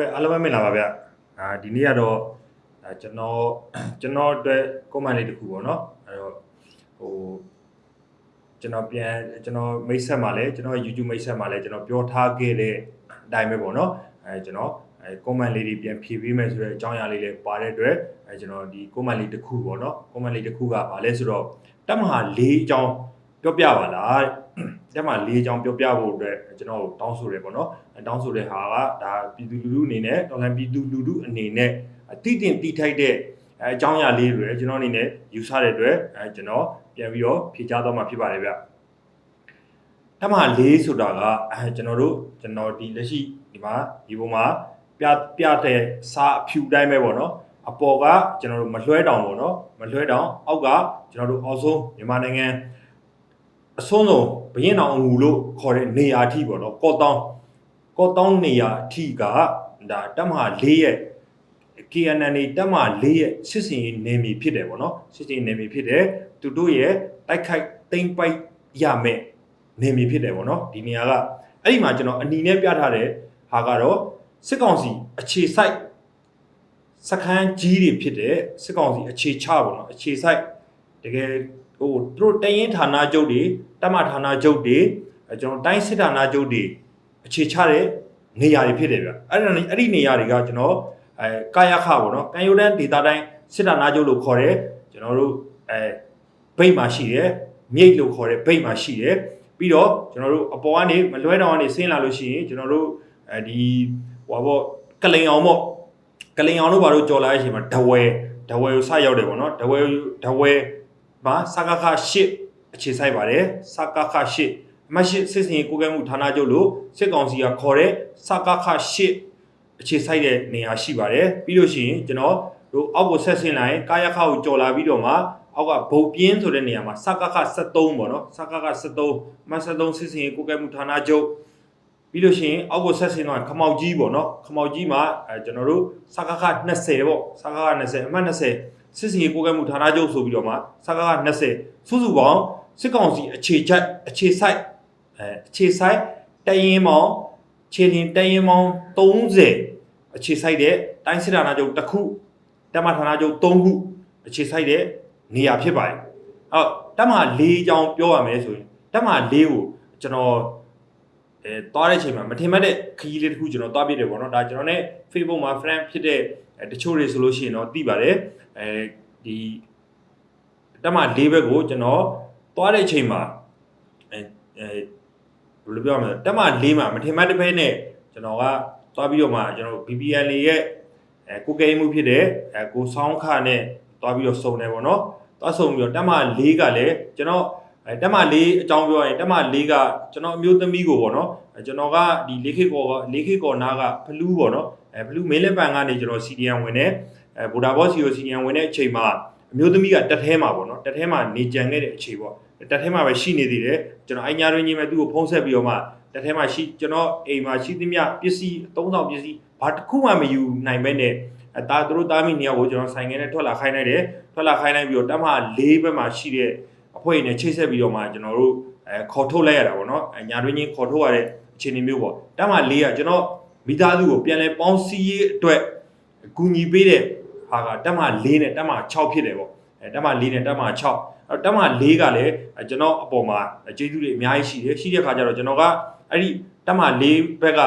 ကဲ့အားလုံးပဲမင်္ဂလာပါဗျအာဒီနေ့ကတော့အာကျွန်တော်ကျွန်တော်အတွက် comment လေးတစ်ခုပေါ့နော်အဲ့တော့ဟိုကျွန်တော်ပြန်ကျွန်တော်မိတ်ဆက်မှာလဲကျွန်တော် YouTube မိတ်ဆက်မှာလဲကျွန်တော်ပြောထားခဲ့တဲ့အတိုင်းပဲပေါ့နော်အဲကျွန်တော်အဲ comment လေးတွေပြန်ဖြည့်ပေးမယ်ဆိုတဲ့အကြောင်းအရာလေးလည်းပါတဲ့အတွက်အဲကျွန်တော်ဒီ comment လေးတစ်ခုပေါ့နော် comment လေးတစ်ခုကဘာလဲဆိုတော့တက်မဟာ၄အကြောင်းပြောပြပါလား တဲ့တက်မဟာ၄အကြောင်းပြောပြဖို့အတွက်ကျွန်တော်တောင်းဆိုတယ်ပေါ့နော်အဲတောင်းဆိုတဲ့ဟာကဒါပြည်သူလူထုအနေနဲ့တော်လန်ပြည်သူလူထုအနေနဲ့အတိတင်တိထိုက်တဲ့အဲအကြောင်းအရာလေးတွေကျွန်တော်အနေနဲ့ယူဆတဲ့အတွက်အဲကျွန်တော်ပြန်ပြီးတော့ဖြေချသွားမှာဖြစ်ပါတယ်ဗျတမ၄ဆိုတာကအဲကျွန်တော်တို့ကျွန်တော်ဒီလက်ရှိဒီမှာဒီပုံမှာပြပြတဲ့စာအဖြူတိုင်းပဲပေါ့နော်အပေါ်ကကျွန်တော်တို့မလွှဲတောင်ပေါ့နော်မလွှဲတောင်အောက်ကကျွန်တော်တို့အောက်ဆုံးမြန်မာနိုင်ငံ အဆုံးဆုံးဘရင်တောင်အငူလို့ခေါ်တဲ့နေရာအထိပေါ့နော်ကော့တောင်းကော့တောင်းနေရာအထိကဒါတမ၄ရဲ့ KNN တက်မ၄ရဲ့စစ်စင်ရေးနေမီဖြစ်တယ်ပေါ့နော်စစ်စင်ရေးနေမီဖြစ်တယ်သူတို့ရဲ့တိုက်ခိုက်သိမ့်ပိုက်ရမယ်နေမီဖြစ်တယ်ပေါ့နော်ဒီနေရာကအဲ့ဒီမှာကျွန်တော်အနီနဲ့ပြထားတဲ့ဟာကတော့စစ်ကောင်စီအခြေစိုက်စခန်းကြီးတွေဖြစ်တဲ့စစ်ကောင်စီအခြေချပေါ့နော်အခြေစိုက်တကယ် ဟိုသူတို့တရင်ဌာနချုပ်တွေတက်မဌာနချုပ်တွေအဲကျွန်တော်တိုင်းစစ်ဌာနချုပ်တွေအခြေချတဲ့နေရာတွေဖြစ်တယ်ဗျအဲ့ဒါအဲ့ဒီနေရာတွေကကျွန်တော်အဲကာယခပေါ့နော်ကန်ယိုတန်းဒေတာတိုင်းစစ်တာနာချုပ်လို့ခေါ်တယ်ကျွန်တော်တို့အဲဘိတ်မှာရှိတယ်မြိတ်လို့ခေါ်တယ်ဘိတ်မှာရှိတယ်ပြီးတော့ကျွန်တော်တို့အပေါ်ကနေမလွဲတောင်ကနေဆင်းလာလို့ရှိရင်ကျွန်တော်တို့အဲဒီဟိုဘောကလိန်အောင်ပေါ့ကလိန်အောင်တို့ဘာလို့ကြော်လာတဲ့အချိန်မှာဒဝဲဒဝဲကိုစရောက်တယ်ပေါ့နော်ဒဝဲဒဝဲ မှာစကခ8အခြေဆိုင်ပါတယ်စကခ8အမရှိစစ်စင်ကိုကဲမှုဌာနချုပ်လို့စစ်ကောင်စီကခေါ်တဲ့စကခ8အခြေဆိုင်တဲ့နေရာရှိပါတယ်ပြီးလို့ရှိရင်ကျွန်တော်တို့အောက်ကိုဆက်ဆင်းလာရင်ကာယခကိုကြော်လာပြီးတော့မှအောက်ကဗုတ်ပြင်းဆိုတဲ့နေရာမှာစကခ73ပေါ့နော်စကခ73မ73စစ်စင်ကိုကဲမှုဌာနချုပ်ပြီးလို့ရှိရင်အောက်ကိုဆက်ဆင်းတော့ခမောက်ကြီးပေါ့နော်ခမောက်ကြီးမှာအဲကျွန်တော်တို့စကခ20ပေါ့စကခ20အမှတ်20 စစ်စင်ကိုကဲမှုဌာနချုပ်ဆိုပြီးတော့မှစကခ20စုစုပေါင်းစစ်ကောင်စီအခြေချက်အခြေဆိုင်အဲအခြေဆိုင်တရင်မောင်ခြေလင်တရင်မောင်30အခြေဆိုင်တဲ့တိုင်းစစ်ဌာနချုပ်တစ်ခုတမဌာနချုပ်3ခုအခြေဆိုင်တဲ့နေရာဖြစ်ပါတယ်အော်တမ၄ကြောင်းပြောရမယ်ဆိုရင်တမ၄ကိုကျွန်တော်အဲသွားတဲ့အချိန်မှာမထင်မှတ်တဲ့ခရီးလေးတစ်ခုကျွန်တော်သွားပြတယ်ပေါ့နော်ဒါကျွန်တော် ਨੇ Facebook မှာ friend ဖြစ်တဲ့တချို့တွေဆိုလို့ရှိရင်တော့သိပါတယ် အဲဒီတမ၄ဘက်ကိုကျွန်တော်သွားတဲ့အချိန်မှာအဲအဲဘယ်လိုပြောမလဲတမ၄မှာမထင်မှတ်တဲ့ဘက်နဲ့ကျွန်တော်ကသွားပြီးတော့မှကျွန်တော် BBL ရဲ့အဲကိုကဲမှုဖြစ်တဲ့အဲကိုဆောင်းခနဲ့သွားပြီးတော့စုံတယ်ပေါ့နော်သွားစုံပြီးတော့တက်မ၄ကလည်းကျွန်တော်အဲတက်မ၄အကြောင်းပြောရင်တက်မ၄ကကျွန်တော်အမျိုးသမီးကိုပေါ့နော်ကျွန်တော်ကဒီ၄ခေကော၄ခေကောနာကဖလူးပေါ့နော်အဲဖလူးမင်းလက်ပံကနေကျွန်တော် CDN ဝင်တယ် အဲဗိုဒါဘောစီကို CDN ဝင်တဲ့အချိန်မှာအမျိုးသမီးကတက်ထဲမှာပေါ့နော်တက်ထဲမှာနေကြံခဲ့တဲ့အချိန်ပေါ့တက်ထဲမှာပဲရှိနေသေးတယ်ကျွန်တော်အိုင်ညာရင်းကြီးမဲ့သူ့ကိုဖုံးဆက်ပြီးတော့မှတက်ထဲမှာရှိကျွန်တော်အိမ်မှာရှိသမျှပစ္စည်းအသုံးဆောင်ပစ္စည်းဘာတစ်ခုမှမယူနိုင်ပဲနဲ့အဲဒါသူတို့တားမိနေရကိုကျွန်တော်ဆိုင်ငယ်နဲ့ထွက်လာခိုင်းလိုက်တယ်ထွက်လာခိုင်းလိုက်ပြီးတော့တမ၄ဘက်မှာရှိတဲ့အဖွဲ့နဲ့ချိတ်ဆက်ပြီးတော့မှကျွန်တော်တို့အဲခေါ်ထုတ်လိုက်ရတာပေါ့နော်အညာတွင်းချင်းခေါ်ထုတ်ရတဲ့အခြေအနေမျိုးပေါ့တမ၄ကကျွန်တော်မိသားစုကိုပြန်လဲပေါင်းစည်းရေးအတွက် ကူညီပေးတဲ့ဟာကတမ၄နဲ့တမ6ဖြစ်တယ်ပေါ့အဲတမ၄နဲ့တမ6အဲတမ၄ကလည်းကျွန်တော်အပေါ်မှာကျေးဇူးတွေအများကြီးရှိတယ်ရှိတဲ့ခါကျတော့ကျွန်တော်ကအဲ့ဒီတမ၄ဘက်က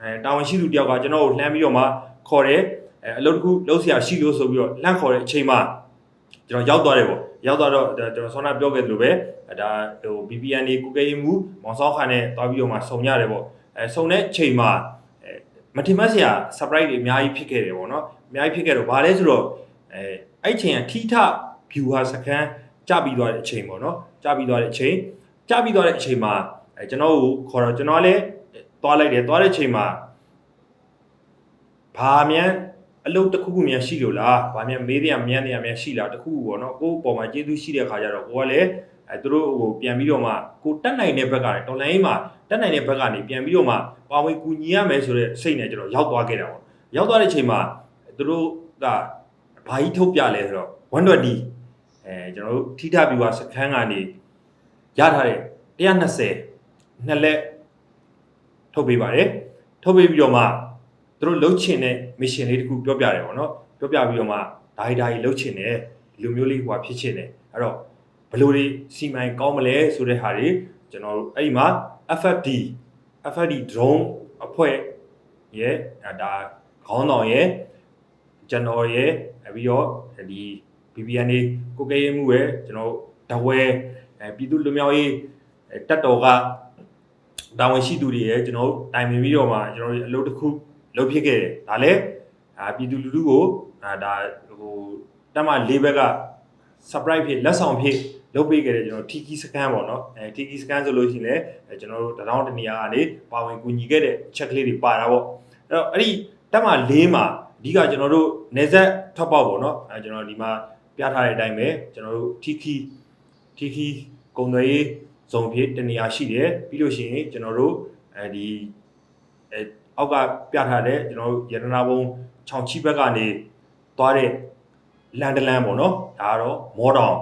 အဲတာဝန်ရှိသူတယောက်ကကျွန်တော်ကိုလှမ်းပြီးတော့မှခေါ်တယ်အဲအလုပ်တစ်ခုလုပ်เสียရှိလို့ဆိုပြီးတော့လန့်ခေါ်တဲ့အချိန်မှာကျွန်တော်ရောက်သွားတယ်ပေါ့ရောက်သွားတော့ကျွန်တော်ဆောနာပြောခဲ့သလိုပဲဒါဟို BPN နေကုကဲရေးမှုမောင်စောခါနဲ့တွားပြီးတော့မှစုံရတယ်ပေါ့အဲစုံတဲ့ချိန်မှာ မထင်မှတ်စရာ surprise တွေအများကြီးဖြစ်ခဲ့တယ်ပေါ့နော်အများကြီးဖြစ်ခဲ့တော့ဗာလဲဆိုတော့အဲအဲ့ချိန်ကထိထ view ဟာစကန်ကြပြီးသွားတဲ့အချိန်ပေါ့နော်ကြပြီးသွားတဲ့အချိန်ကြပြီးသွားတဲ့အချိန်မှာအဲကျွန်တော်ကိုခေါ်တော့ကျွန်တော်လည်းသွားလိုက်တယ်သွားတဲ့အချိန်မှာဘာမြန်အလုပ်တစ်ခုခုများရှိလို့လားဗာမြန်မေးတယ်မြန်တယ်များရှိလားတစ်ခုခုပေါ့နော်ကိုယ့်ပေါ်မှာကျေးဇူးရှိတဲ့ခါကျတော့ကိုကလည်း အဲသူတို့ဟိုပြန်ပြီးတော့မှကိုတက်နိုင်တဲ့ဘက်ကတော်လိုင်းမှာတက်နိုင်တဲ့ဘက်ကနေပြန်ပြီးတော့မှပါဝင်ကူညီရမယ်ဆိုတဲ့စိတ်နဲ့ကျွန်တော်ရောက်သွားခဲ့တာပေါ့ရောက်သွားတဲ့အချိန်မှာသူတို့ကဘာကြီးထုတ်ပြလဲဆိုတော့120အဲကျွန်တော်တို့ထိထပြူကစခန်းကနေရထားတဲ့120နှစ်လက်ထုတ်ပေးပါတယ်ထုတ်ပေးပြီးတော့မှဘသူတို့လှုပ်ချင်တဲ့ mission လေးတစ်ခုပြောပြတယ်ပေါ့နော်ပြောပြပြီးတော့မှဒါကြီးဒါကြီးလှုပ်ချင်တယ်ဒီလိုမျိုးလေးဟိုဖြစ်ချင်တယ်အဲ့တော့ ဘယ်လိုတွေစီမံကောင်းမလဲဆိုတဲ့ဟာတွေကျွန်တော်တို့အဲ့ဒီမှာ FFD FFD drone အဖွဲ့ရဲ့ဒါခေါင်းဆောင်ရဲ့ကျွန်တော်ရဲ့ပြီးတော့ဒီ BBN နေကိုကဲရမှုရဲ့ကျွန်တော်တဝဲအဲပြည်သူလူမျိုးရေးတက်တော်ကတာဝန်ရှိသူတွေရဲ့ကျွန်တော်တိုင်ပင်ပြီးတော့မှကျွန်တော်အလုပ်တစ်ခုလုပ်ဖြစ်ခဲ့တယ်ဒါလည်းအာပြည်သူလူထုကိုအာဒါဟိုတက်မ၄ဘက်က surprise ဖြစ်လက်ဆောင်ဖြစ် လုပ်ပေးခဲ့တယ်ကျွန်တော် Tiki scan ပေါ့နော်အဲ Tiki scan ဆိုလို့ရှိရင်လည်းကျွန်တော်တို့တထောင်တနေရာကနေပါဝင်ကူညီခဲ့တဲ့ check ကလေးတွေပါတာပေါ့အဲ့တော့အဲ့ဒီတက်မ၄မှာအဓိကကျွန်တော်တို့နေဆက်ထောက်ပေါက်ပေါ့နော်အဲကျွန်တော်ဒီမှာပြထားတဲ့အတိုင်းပဲကျွန်တော်တို့ Tiki Tiki ကုံသွေးဇုံဖြစ်တနေရာရှိတယ်ပြီးလို့ရှိရင်ကျွန်တော်တို့အဲဒီအဲအောက်ကပြထားတဲ့ကျွန်တော်တို့ရတနာဘုံခြောင်ချိဘက်ကနေသွားတဲ့လန်တလန်ပေါ့နော်ဒါကတော့မောတောင်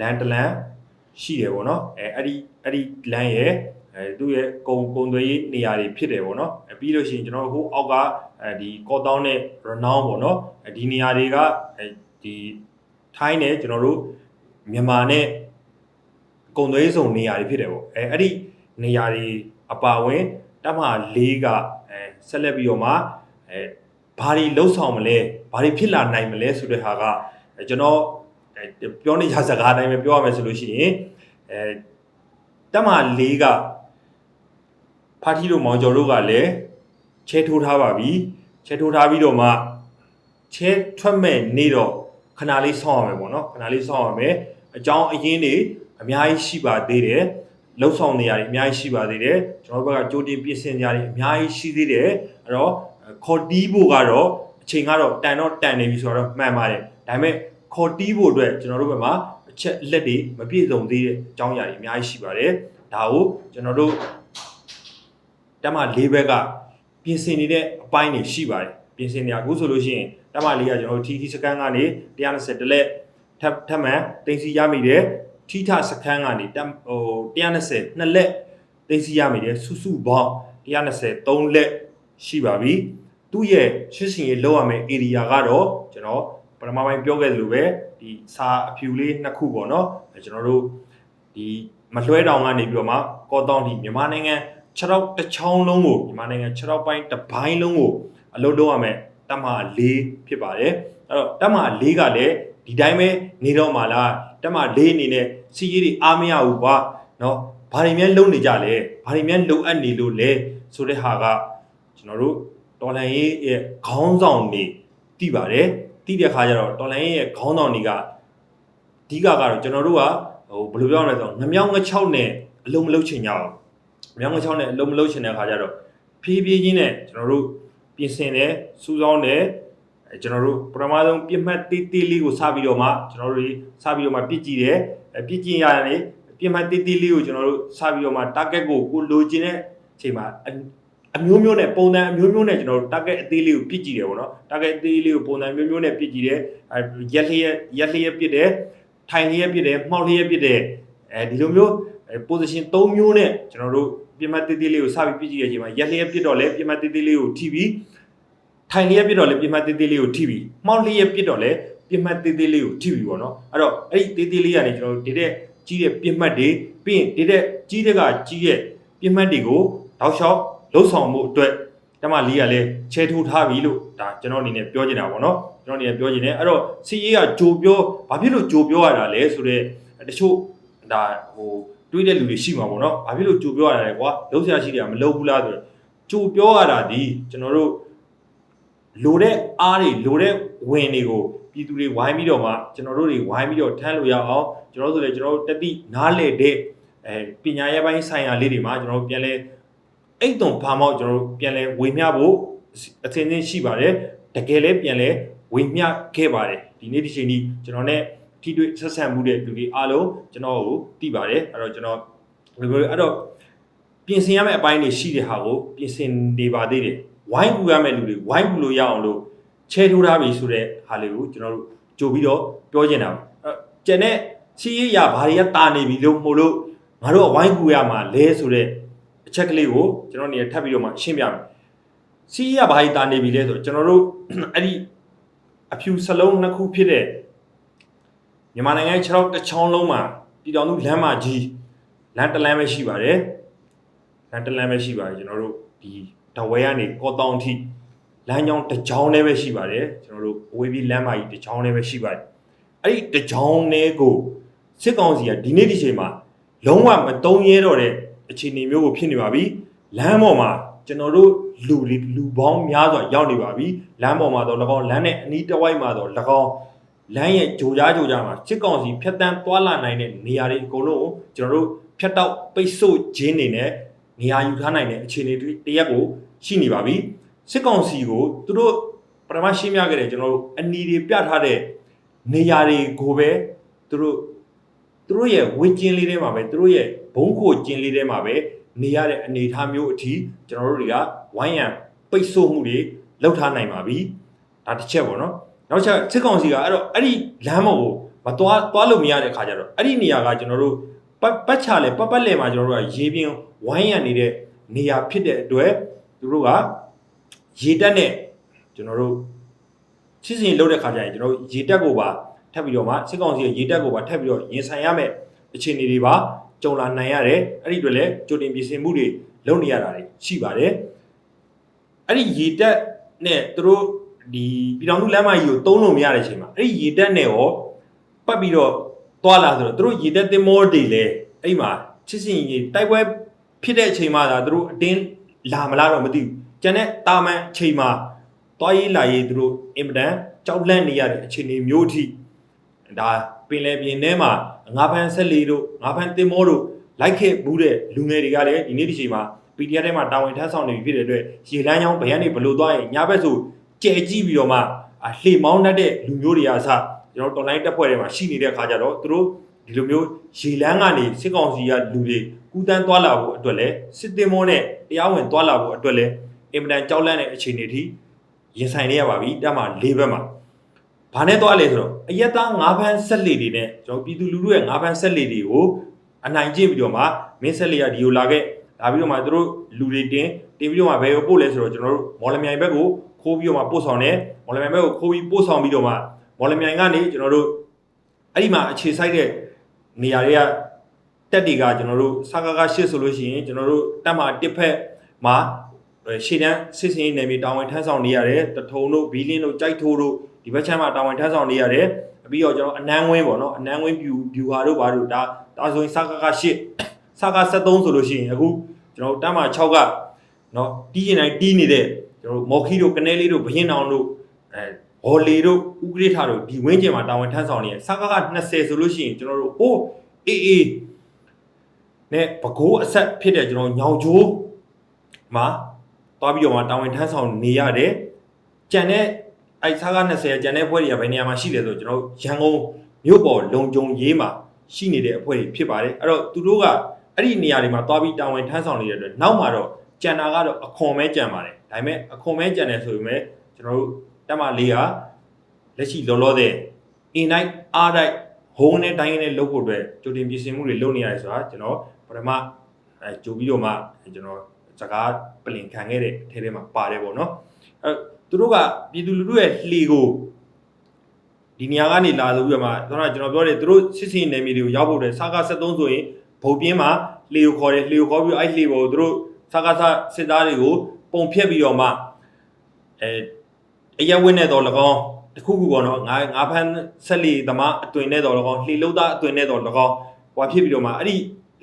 လန်တလန်ရှိတယ်ပေါ့နော်အဲအဲ့ဒီအဲ့ဒီလန်ရဲ့အဲသူ့ရဲ့ကုံကုံသွေးနေရာတွေဖြစ်တယ်ပေါ့နော်အဲပြီးလို့ရှိရင်ကျွန်တော်တို့ဟိုအောက်ကအဲဒီကော့တောင်းနဲ့ရနောင်းပေါ့နော်အဲဒီနေရာတွေကအဲဒီထိုင်းနဲ့ကျွန်တော်တို့မြန်မာနဲ့ကုံသွေးစုံနေရာတွေဖြစ်တယ်ပေါ့အဲအဲ့ဒီနေရာတွေအပါဝင်တမ၄ကအဲဆက်လက်ပြီးတော့မှအဲဘာတွေလှုပ်ဆောင်မလဲဘာတွေဖြစ်လာနိုင်မလဲဆိုတဲ့ဟာကအဲကျွန်တော်အဲ ပြောနေကြစကားအတိုင်းပဲပြောရမယ်ဆိုလို့ရှိရင်အဲတမ၄ကဖာတီတို့မောင်ကျော်တို့ကလည်းချဲထိုးထားပါပြီချဲထိုးထားပြီးတော့မှချဲထွက်မဲ့နေတော့ခဏလေးဆောင်းရမယ်ပေါ့နော်ခဏလေးဆောင်းရမယ်အကြောင်းအရင်းတွေအများကြီးရှိပါသေးတယ်လှုပ်ဆောင်နေရတယ်အများကြီးရှိပါသေးတယ်ကျွန်တော်တို့ဘက်ကကြိုတင်ပြင်ဆင်ကြရတယ်အများကြီးရှိသေးတယ်အဲ့တော့ခေါ်တီးဖို့ကတော့အချိန်ကတော့တန်တော့တန်နေပြီဆိုတော့မှန်ပါတယ်ဒါပေမဲ့ ခေါ်တီးဖို့အတွက်ကျွန်တော်တို့ဘက်မှာအချက်လက်တွေမပြည့်စုံသေးတဲ့အကြောင်းအရာတွေအများကြီးရှိပါတယ်ဒါကိုကျွန်တော်တို့တက်မ၄ဘက်ကပြင်ဆင်နေတဲ့အပိုင်းတွေရှိပါတယ်ပြင်ဆင်နေအခုဆိုလို့ရှိရင်တက်မ၄ကကျွန်တော်တို့ TT စကန်ကနေ120တလက်ထပ်ထပ်မှန်တင်စီရမိတယ်ထိထစခန်းကနေတက်ဟို120နှစ်လက်သိသိရမိတယ်စုစုပေါင်း120 3လက်ရှိပါပြီသူ့ရဲ့ရှင်းစင်ရေးလောက်ရမယ့် area ကတော့ကျွန်တော် ပထမပိုင်းပြောခဲ့သလိုပဲဒီစာအဖြူလေးနှစ်ခုပေါ့နော်ကျွန်တော်တို့ဒီမလွှဲတောင်ကနေပြီးတော့မှကောတောင်းဒီမြန်မာနိုင်ငံ6တော့တစ်ချောင်းလုံးကိုမြန်မာနိုင်ငံ6တော့ပိုင်းတစ်ပိုင်းလုံးကိုအလုပ်လုပ်ရမယ်တမ၄ဖြစ်ပါတယ်အဲ့တော့တမ၄ကလည်းဒီတိုင်းပဲနေတော့မှလားတမ၄အနေနဲ့စီးရီးတွေအားမရဘူးကွာနော်ဘာတွေများလုံနေကြလဲဘာတွေများလုံအပ်နေလို့လဲဆိုတဲ့ဟာကကျွန်တော်တို့တော်လန်ရေးရဲ့ခေါင်းဆောင်တွေသိပါတယ် တည်တဲ့ခါကျတော့တော်လန်ရေးရဲ့ခေါင်းဆောင်နေကအဓိကကတော့ကျွန်တော်တို့ကဟိုဘယ်လိုပြောရမလဲဆိုတော့ငမြောင်းငချောက်နဲ့အလုံးမလုံးချင်ကြအောင်ငမြောင်းငချောက်နဲ့အလုံးမလုံးချင်တဲ့ခါကျတော့ဖြည်းဖြည်းချင်းနဲ့ကျွန်တော်တို့ပြင်ဆင်တယ်စူးစောင်းတယ်အဲကျွန်တော်တို့ပထမဆုံးပြစ်မှတ်တေးသေးလေးကိုစပြီးတော့မှကျွန်တော်တို့တွေစပြီးတော့မှပြစ်ကြည့်တယ်အဲပြစ်ကြည့်ရတယ်ပြစ်မှတ်တေးသေးလေးကိုကျွန်တော်တို့စပြီးတော့မှ target ကိုကိုလိုချင်တဲ့အချိန်မှာ အမျိုးမျိုးနဲ့ပုံစံအမျိုးမျိုးနဲ့ကျွန်တော်တို့ target အသေးလေးကိုပြစ်ကြည့်တယ်ပေါ့နော် target အသေးလေးကိုပုံစံမျိုးမျိုးနဲ့ပြစ်ကြည့်တယ်အဲရက်လျက်ရက်လျက်ပြစ်တယ်ထိုင်လျက်ပြစ်တယ်မှောက်လျက်ပြစ်တယ်အဲဒီလိုမျိုး position 3မျိုးနဲ့ကျွန်တော်တို့ပြစ်မှတ်တေးသေးလေးကိုစပြီးပြစ်ကြည့်တဲ့အချိန်မှာရက်လျက်ပြစ်တော့လဲပြစ်မှတ်တေးသေးလေးကိုထိပြီးထိုင်လျက်ပြစ်တော့လဲပြစ်မှတ်သေးသေးလေးကိုထိပြီးမှောက်လျက်ပြစ်တော့လဲပြစ်မှတ်သေးသေးလေးကိုထိပြီးပေါ့နော်အဲ့တော့အဲ့ဒီသေးသေးလေးကနေကျွန်တော်တို့ဒီတဲ့ကြီးတဲ့ပြစ်မှတ်တွေပြီးရင်ဒီတဲ့ကြီးတဲ့ကကြီးတဲ့ပြစ်မှတ်တွေကိုတောက်လျှောက် လှုပ်ဆောင်မှုအတွက်တမလေးကလည်းချဲထိုးထားပြီလို့ဒါကျွန်တော်အနေနဲ့ပြောချင်တာပေါ့နော်ကျွန်တော်အနေနဲ့ပြောချင်တယ်အဲ့တော့စီအေးကကြိုပြောဘာဖြစ်လို့ကြိုပြောရတာလဲဆိုတော့တချို့ဒါဟိုတွေးတဲ့လူတွေရှိမှာပေါ့နော်ဘာဖြစ်လို့ကြိုပြောရတာလဲကွာလှုပ်ရှားရှိတယ်မလှုပ်ဘူးလားဆိုတော့ကြိုပြောရတာဒီကျွန်တော်တို့လိုတဲ့အားတွေလိုတဲ့ဝင်တွေကိုပြည်သူတွေဝိုင်းပြီးတော့မှကျွန်တော်တို့တွေဝိုင်းပြီးတော့ထမ်းလို့ရအောင်ကျွန်တော်တို့ဆိုလည်းကျွန်တော်တို့တတိနားလေတဲ့အဲပညာရေးပိုင်းဆိုင်ရာလေးတွေမှာကျွန်တော်တို့ပြန်လဲ အိတ်တုံဘာမောက်ကျွန်တော်တို့ပြန်လဲဝေမျှဖို့အသင်းသင်းရှိပါတယ်တကယ်လဲပြန်လဲဝေမျှခဲ့ပါတယ်ဒီနေ့ဒီချိန်ကြီးကျွန်တော် ਨੇ ထိတွေ့ဆက်ဆံမှုတဲ့လူတွေအားလုံးကျွန်တော်ကိုသိပါတယ်အဲ့တော့ကျွန်တော်ဘယ်လိုအဲ့တော့ပြင်ဆင်ရမယ့်အပိုင်းတွေရှိတဲ့ဟာကိုပြင်ဆင်နေပါသေးတယ်ဝိုင်းကူရမယ့်လူတွေဝိုင်းကူလို့ရအောင်လို့ချဲထိုးထားပြီဆိုတဲ့ဟာလေးကိုကျွန်တော်တို့ကြိုပြီးတော့ပြောချင်တာအဲ့ကျန်တဲ့စီးရရဘာတွေကတာနေပြီလို့မို့လို့ငါတို့ကဝိုင်းကူရမှာလဲဆိုတဲ့ အချက်ကလေးကိုကျွန်တော်နေထပ်ပြီးတော့မှရှင်းပြမယ်စီးရဘာကြီးတာနေပြီလဲဆိုတော့ကျွန်တော်တို့အဲ့ဒီအဖြူစလုံးနှစ်ခုဖြစ်တဲ့မြန်မာနိုင်ငံရဲ့ခြေထောက်တစ်ချောင်းလုံးမှာပြည်တော်သူလမ်းမကြီးလမ်းတစ်လမ်းပဲရှိပါတယ်လမ်းတစ်လမ်းပဲရှိပါတယ်ကျွန်တော်တို့ဒီတဝဲကနေကော့တောင်အထိလမ်းကြောင်းတစ်ချောင်းနဲ့ပဲရှိပါတယ်ကျွန်တော်တို့အဝေးပြေးလမ်းမကြီးတစ်ချောင်းနဲ့ပဲရှိပါတယ်အဲ့ဒီတစ်ချောင်းနဲ့ကိုစစ်ကောင်စီကဒီနေ့ဒီချိန်မှာလုံးဝမတုံးရဲတော့တဲ့ အခြေအနေမျိုးကိုဖြစ်နေပါပြီလမ်းပေါ်မှာကျွန်တော်တို့လူတွေလူပေါင်းများစွာရောက်နေပါပြီလမ်းပေါ်မှာတော့၎င်းလမ်းနဲ့အနီးတစ်ဝိုက်မှာတော့၎င်းလမ်းရဲ့ဂျိုကြားဂျိုကြားမှာစစ်ကောင်စီဖျက်တမ်းသွားလာနိုင်တဲ့နေရာတွေအကုန်လုံးကိုကျွန်တော်တို့ဖျက်တောက်ပိတ်ဆို့ခြင်းနေနဲ့နေရာယူထားနိုင်တဲ့အခြေအနေတွေတရက်ကိုရှိနေပါပြီစစ်ကောင်စီကိုသူတို့ပထမရှင်းပြခဲ့တဲ့ကျွန်တော်တို့အနီတွေပြထားတဲ့နေရာတွေကိုပဲသူတို့ သူတို့ရဲ့ဝေကျင်းလေးထဲမှာပဲသူတို့ရဲ့ဘုံခိုကျင်းလေးထဲမှာပဲနေရတဲ့အနေအထားမျိုးအထိကျွန်တော်တို့တွေကဝိုင်းရံပိတ်ဆို့မှုတွေလောက်ထားနိုင်ပါပြီဒါတစ်ချက်ပေါ့နော်နောက်ချက်စစ်ကောင်စီကအဲ့တော့အဲ့ဒီလမ်းမကိုမသွားသွားလို့မရတဲ့ခါကျတော့အဲ့ဒီနေရာကကျွန်တော်တို့ပတ်ပတ်ချလဲပတ်ပတ်လဲမှာကျွန်တော်တို့ကရေပြင်းဝိုင်းရံနေတဲ့နေရာဖြစ်တဲ့အတွက်သူတို့ကရေတက်နဲ့ကျွန်တော်တို့ချစ်စင်လှုပ်တဲ့ခါကျရင်ကျွန်တော်တို့ရေတက်ကိုပါ ထပ်ပြီးတော့မှစစ်ကောင်စီရဲ့ရေတက်ကိုပါထပ်ပြီးတော့ရင်ဆိုင်ရမယ်အခြေအနေတွေပါကြုံလာနိုင်ရတယ်အဲ့ဒီအတွက်လည်းကြိုတင်ပြင်ဆင်မှုတွေလုပ်နေရတာတွေရှိပါတယ်အဲ့ဒီရေတက်နဲ့သူတို့ဒီပြည်တော်စုလမ်းမကြီးကိုတုံးလို့မရတဲ့အချိန်မှာအဲ့ဒီရေတက်နဲ့ရောပတ်ပြီးတော့သွားလာဆိုတော့သူတို့ရေတက်သင်္ဘောတွေလည်းအဲ့မှာချစ်စင်ကြီးတိုက်ပွဲဖြစ်တဲ့အချိန်မှသာသူတို့အတင်းလာမလားတော့မသိဘူးကျန်တဲ့တာမန်အချိန်မှာသွားရေးလာရေးသူတို့အင်မတန်ကြောက်လန့်နေရတဲ့အခြေအနေမျိုးအထိ ဒါပင်လယ်ပြင်ထဲမှာငါးဖန်းဆက်လီတို့ငါးဖန်းတင်မောတို့လိုက်ခဲ့ဘူးတဲ့လူငယ်တွေကလည်းဒီနေ့ဒီချိန်မှာ PDF ထဲမှာတာဝန်ထမ်းဆောင်နေပြီဖြစ်တဲ့အတွက်ရေလမ်းကြောင်းဗရန်နေဘလို့သွားရင်ညာဘက်ဆိုကြဲကြည့်ပြီးတော့မှအလှေမောင်းတတ်တဲ့လူမျိုးတွေအားစကျွန်တော်တော်လိုင်းတက်ဖွဲ့ထဲမှာရှိနေတဲ့အခါကျတော့သူတို့ဒီလိုမျိုးရေလမ်းကနေစစ်ကောင်စီကလူတွေကူးတန်းသွားလာဖို့အတွက်လည်းစစ်တင်မောနဲ့တရားဝင်သွားလာဖို့အတွက်လည်းအင်မတန်ကြောက်လန့်တဲ့အခြေအနေထိရင်ဆိုင်နေရပါပြီတက်မှာ၄ဘက်မှာ ဘာနဲ့သွားလဲဆိုတော့အရက်သား၅ဖန်းဆက်လေတွေနဲ့ကျွန်တော်ပြည်သူလူထုရဲ့၅ဖန်းဆက်လေတွေကိုအနိုင်ကျင့်ပြီးတော့မှမင်းဆက်လေကဒီကိုလာခဲ့လာပြီးတော့မှသူတို့လူတွေတင်တင်ပြီးတော့မှဘယ်ကိုပို့လဲဆိုတော့ကျွန်တော်တို့မော်လမြိုင်ဘက်ကိုခိုးပြီးတော့မှပို့ဆောင်တယ်မော်လမြိုင်ဘက်ကိုခိုးပြီးပို့ဆောင်ပြီးတော့မှမော်လမြိုင်ကနေကျွန်တော်တို့အဲ့ဒီမှာအခြေစိုက်တဲ့နေရာတွေကတက်တွေကကျွန်တော်တို့စကားကားရှစ်ဆိုလို့ရှိရင်ကျွန်တော်တို့တက်မှာတစ်ဖက်မှာရှေ့တန်းစစ်စင်ရေးနယ်မြေတာဝန်ထမ်းဆောင်နေရတယ်တထုံတို့ဘီလင်းတို့ကြိုက်ထိုးတို့ ဒီဘက်ချမ်းမှာတာဝန်ထမ်းဆောင်နေရတယ်ပြီးတော့ကျွန်တော်အနန်းဝင်းပေါ့နော်အနန်းဝင်းဖြူဖြူဟာတို့ဘာတို့ဒါဒါဆိုရင်စကားကားရှစ်စကား73ဆိုလို့ရှိရင်အခုကျွန်တော်တက်မှာ6ကနော်တီးရင်တိုင်းတီးနေတဲ့ကျွန်တော်မော်ခီတို့ကနေလေးတို့ဘရင်အောင်တို့အဲဟော်လီတို့ဥကရိထာတို့ဒီဝင်းကျင်မှာတာဝန်ထမ်းဆောင်နေရစကားက20ဆိုလို့ရှိရင်ကျွန်တော်တို့ဟိုးအေးအေးနဲ့ပကိုးအဆက်ဖြစ်တဲ့ကျွန်တော်ညောင်ချိုးမှာသွားပြီးတော့မှတာဝန်ထမ်းဆောင်နေရတယ်ကြံတဲ့ အဲစကား20ကျန်တဲ့အဖွဲ့တွေကဘယ်နေရာမှာရှိလဲဆိုကျွန်တော်ရန်ကုန်မြို့ပေါ်လုံခြုံရေးမှာရှိနေတဲ့အဖွဲ့တွေဖြစ်ပါတယ်အဲ့တော့သူတို့ကအဲ့ဒီနေရာတွေမှာသွားပြီးတာဝန်ထမ်းဆောင်နေတဲ့အတွက်နောက်မှာတော့ကြံတာကတော့အခွန်ပဲကြံပါတယ်ဒါပေမဲ့အခွန်ပဲကြံတယ်ဆိုပေမဲ့ကျွန်တော်တို့တက်မလေးကလက်ရှိလောလောဆယ် in night r night ဟိုးနဲ့တိုင်းနဲ့လုပ်ဖို့အတွက်ကြိုတင်ပြင်ဆင်မှုတွေလုပ်နေရတယ်ဆိုတာကျွန်တော်ပထမအဲကြိုပြီးတော့မှကျွန်တော်စကားပလင်ခံခဲ့တဲ့အထဲထဲမှာပါတယ်ပေါ့နော်အဲ သူတို့ကပြည်သူလူထုရဲ့လှေကိုဒီနေရာကနေလာဆိုပြီးတော့မှတော့ကျွန်တော်ပြောတယ်သူတို့စစ်စင်နယ်မြေတွေကိုရောက်ဖို့အတွက်စကား73ဆိုရင်ဗုတ်ပြင်းမှာလှေကိုခေါ်တယ်လှေကိုခေါ်ပြီးအဲ့လှေပေါ်သူတို့စကားစစစ်သားတွေကိုပုံဖြတ်ပြီးတော့မှအဲအရက်ဝင်းနဲ့တော့၎င်းတခုခုပေါ့နော်ငါငါဖမ်းဆက်လီသမားအသွင်နဲ့တော့၎င်းလှေလုံးသားအသွင်နဲ့တော့၎င်းဟွာဖြစ်ပြီးတော့မှအဲ့ဒီ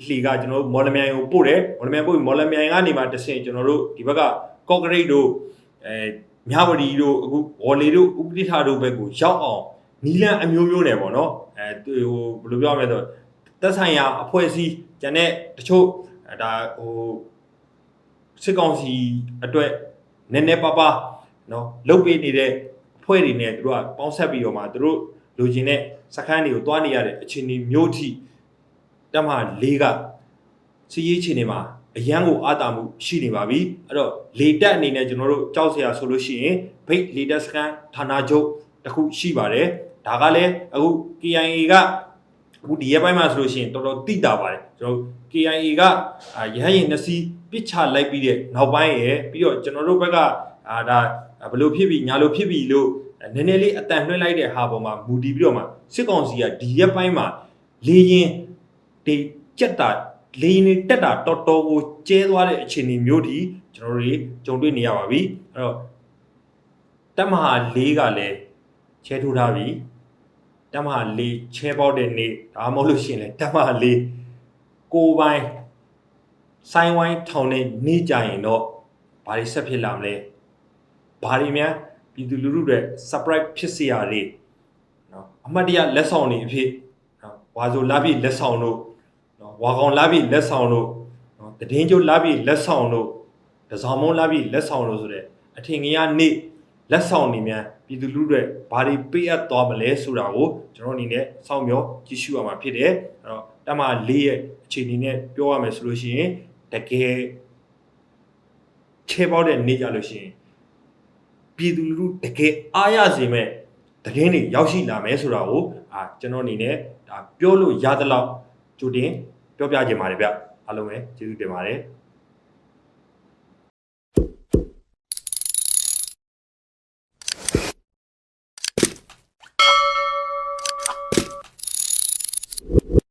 လှေကကျွန်တော်တို့မော်လမြိုင်ကိုပို့တယ်မော်လမြိုင်ပို့ပြီးမော်လမြိုင်ကနေမှတဆင့်ကျွန်တော်တို့ဒီဘက်ကကော့ကရိတ်တို့အဲ မြဝတီတို့အခုဝေါ်လီတို့ဥပတိထာတို့ဘက်ကိုရောက်အောင်နီလန်အမျိုးမျိုးနဲ့ပေါ့နော်အဲဟိုဘယ်လိုပြောရမလဲဆိုသက်ဆိုင်ရာအဖွဲ့အစည်းကျန်တဲ့တချို့ဒါဟိုစစ်ကောင်စီအတွက်နည်းနည်းပါးပါးနော်လုတ်ပေးနေတဲ့အဖွဲ့တွေနဲ့တို့ကပေါင်းဆက်ပြီးတော့မှတို့လူချင်းတဲ့စခန်းတွေကိုတွားနေရတဲ့အခြေအနေမျိုးထိတက်မှ၄ကစီးရေးချင်နေမှာ အရန်ကိုအာတာမှုရှိနေပါပြီအဲ့တော့လေတက်အနေနဲ့ကျွန်တော်တို့ကြောက်စရာဆိုလို့ရှိရင်ဘိတ်လေတက်စကန်ဌာနချုပ်တစ်ခုရှိပါတယ်ဒါကလည်းအခု KIA ကအခုဒီရက်ပိုင်းမှာဆိုလို့ရှိရင်တော်တော်တိတာပါတယ်ကျွန်တော် KIA ကရဟရင်နှစ်စီးပစ်ချလိုက်ပြီးတဲ့နောက်ပိုင်းရယ်ပြီးတော့ကျွန်တော်တို့ဘက်ကအာဒါဘယ်လိုဖြစ်ပြီညာလိုဖြစ်ပြီလို့နည်းနည်းလေးအတန်လွှဲလိုက်တဲ့ဟာပေါ်မှာမူတည်ပြီးတော့မှစစ်ကောင်စီကဒီရက်ပိုင်းမှာလေရင်တေကြက်တာ လေရင်တွေတက်တာတော်တော်ကိုကျဲသွားတဲ့အခြေအနေမျိုးဒီကျွန်တော်တို့ကြုံတွေ့နေရပါပြီအဲ့တော့တက်မဟာ၄ကလည်းချဲထိုးထားပြီတက်မဟာ၄ချဲပေါက်တဲ့နေ့ဒါမှမဟုတ်လို့ရှိရင်လည်းတက်မဟာ၄ကိုပိုင်ဆိုင်ဝိုင်းထောင်တဲ့နေ့ကြရင်တော့ဘာတွေဆက်ဖြစ်လာမလဲဘာတွေများပြည်သူလူထုတွေ surprise ဖြစ်စရာတွေနော်အမတ်တရလက်ဆောင်တွေအဖြစ်နော်ဝါဆိုလာပြည့်လက်ဆောင်တို့ ဝါကောင်လာပြီလက်ဆောင်တို့နော်တည်င်းကျိုးလာပြီလက်ဆောင်တို့တစောင်းမုံလာပြီလက်ဆောင်တို့ဆိုတဲ့အထင်ကြီးရနေ့လက်ဆောင်တွေများပြည်သူလူထုတွေဘာတွေပေးအပ်သွားမလဲဆိုတာကိုကျွန်တော်အနေနဲ့စောင့်မျှော်ကြည့်ရှုရမှာဖြစ်တယ်အဲ့တော့တမ၄ရဲ့အခြေအနေနဲ့ပြောရမယ်ဆိုလို့ရှိရင်တကယ်ချေပေါက်တဲ့နေ့ကြလို့ရှိရင်ပြည်သူလူထုတကယ်အားရစေမဲ့တကင်းတွေရောက်ရှိလာမယ်ဆိုတာကိုအာကျွန်တော်အနေနဲ့ဒါပြောလို့ရသလောက်ကြိုတင် ပြောပြခြင်းပါတယ်ဗျအားလုံးပဲကျေးဇူးတင်ပါတယ်